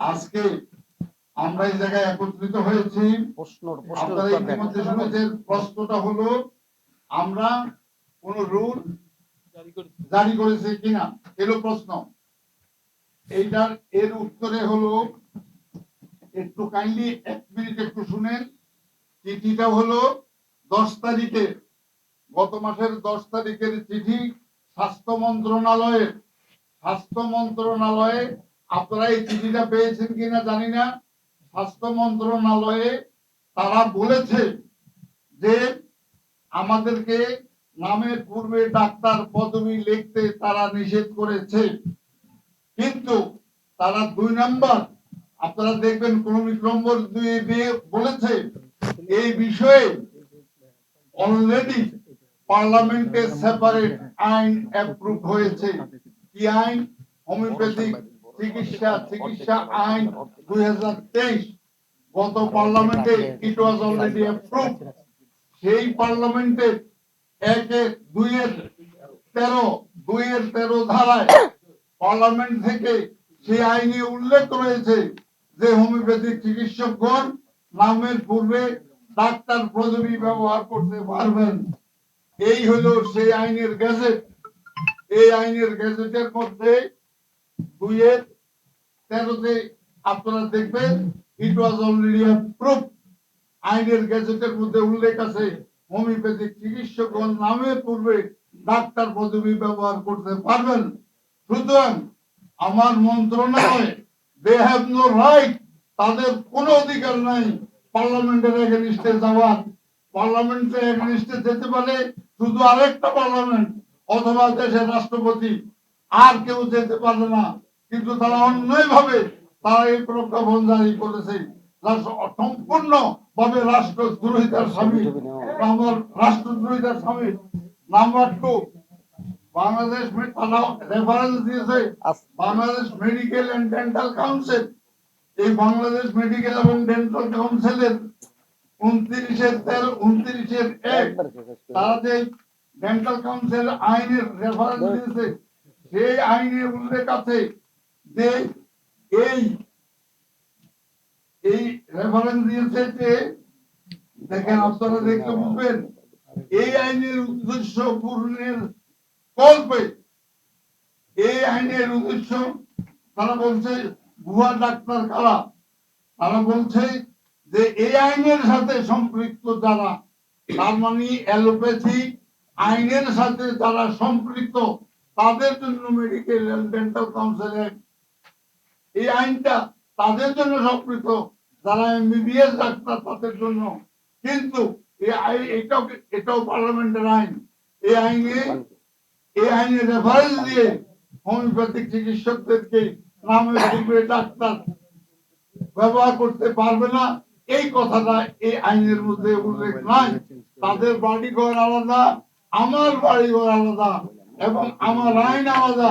আজকে আমরা এই জায়গায় একত্রিত হয়েছি। আপনারা ইতিমধ্যে শুনেছেন প্রশ্নটা হলো আমরা কোন রুল জারি করেছে। কিনা? এলো প্রশ্ন। এইটার এর উত্তরে হলো একটু কাইন্ডলি এক মিনিট একটু শুনেন। চিঠিটা হলো দশ তারিখে গত মাসের দশ তারিখের চিঠি স্বাস্থ্য মন্ত্রণালয়ের। স্বাস্থ্য মন্ত্রণালয়ে আপনারা এই চিঠিটা পেয়েছেন কিনা জানি না। স্বাস্থ্য মন্ত্রণালয়ে তারা বলেছে যে আমাদেরকে নামের পূর্বে ডাক্তার পদবি লিখতে তারা নিষেধ করেছে। কিন্তু তারা দুই নাম্বার, আপনারা দেখবেন ক্রমিক নম্বর দুই বলেছে, এই বিষয়ে অলরেডি পার্লামেন্টে সেপারেট আইন অ্যাপ্রুভ হয়েছে। কি আইন? হোমিওপ্যাথিক চিকিৎসা চিকিৎসা আইন দুই হাজার তেইশ। গত পার্লামেন্টে ইট ওয়াজ অলরেডি অ্যাপ্রুভ সেই পার্লামেন্টে একের দুইয়ের তেরো দুইয়ের তেরো ধারায় পার্লামেন্ট থেকে সেই আইনে উল্লেখ রয়েছে যে হোমিওপ্যাথিক চিকিৎসকগণ নামের পূর্বে ডাক্তার পদবি ব্যবহার করতে পারবেন। এই হলো সেই আইনের গেজেট এই আইনের গেজেটের মধ্যে দুইয়ের তেরোতে আপনারা দেখবেন ইট ওয়াজ অলরেডি অ্যাপ্রুভ আইনের গেজেটের মধ্যে উল্লেখ আছে, হোমিওপ্যাথিক চিকিৎসকগণ পূর্বে ডাক্তার পদবি ব্যবহার করতে পারবেন। সুতরাং আমার মন্ত্রণালয় দে হ্যাভ নো রাইট তাদের কোনো অধিকার নাই পার্লামেন্টের এগেনিস্টে যাওয়ার। পার্লামেন্টে এগেনিস্টে যেতে পারে শুধু আরেকটা পার্লামেন্ট, অথবা দেশের রাষ্ট্রপতি আর কেউ যেতে পারবে না। কিন্তু তারা অন্যায় ভাবে তারা এই প্রজ্ঞাপন জারি করেছে। সম্পূর্ণ ভাবে রাষ্ট্র দ্রোহিতার স্বামী, আমার রাষ্ট্রদ্রোহিতার স্বামী। নাম্বার টু বাংলাদেশ তারা রেফারেন্স দিয়েছে। Bangladesh medical and dental council এই বাংলাদেশ মেডিকেল এবং ডেন্টাল কাউন্সিলের উনত্রিশের তেরো উনত্রিশের এক, তারা যে ডেন্টাল কাউন্সিল আইনের রেফারেন্স দিয়েছে সেই আইনে উল্লেখ আছে যে এই এই রেফারেন্স দিয়েছে যে, দেখেন আপনারা দেখতে বুঝবেন, এই আইনের উদ্দেশ্য পূরণের কল্পে এই আইনের উদ্দেশ্য, তারা বলছে ভুয়া ডাক্তার কারা তারা বলছে যে এই আইনের সাথে সম্পৃক্ত যারা, তার মানে অ্যালোপ্যাথি আইনের সাথে যারা সম্পৃক্ত তাদের জন্য মেডিকেল এন্ড ডেন্টাল কাউন্সিলের এই আইনটা তাদের জন্য সম্পৃক্ত যারা এমবিবিএস ডাক্তার তাদের জন্য। কিন্তু এটাও এটাও পার্লামেন্টের আইন। এই আইনে এই আইনে রেফারেন্স দিয়ে হোমিওপ্যাথিক চিকিৎসকদেরকে নামে পূর্বে ডাক্তার ব্যবহার করতে পারবে না। এই কথাটা এই আইনের মধ্যে উল্লেখ নাই। তাদের বাড়ি ঘর আলাদা, আমার বাড়ি ঘর আলাদা। এবং আমার আইন আলাদা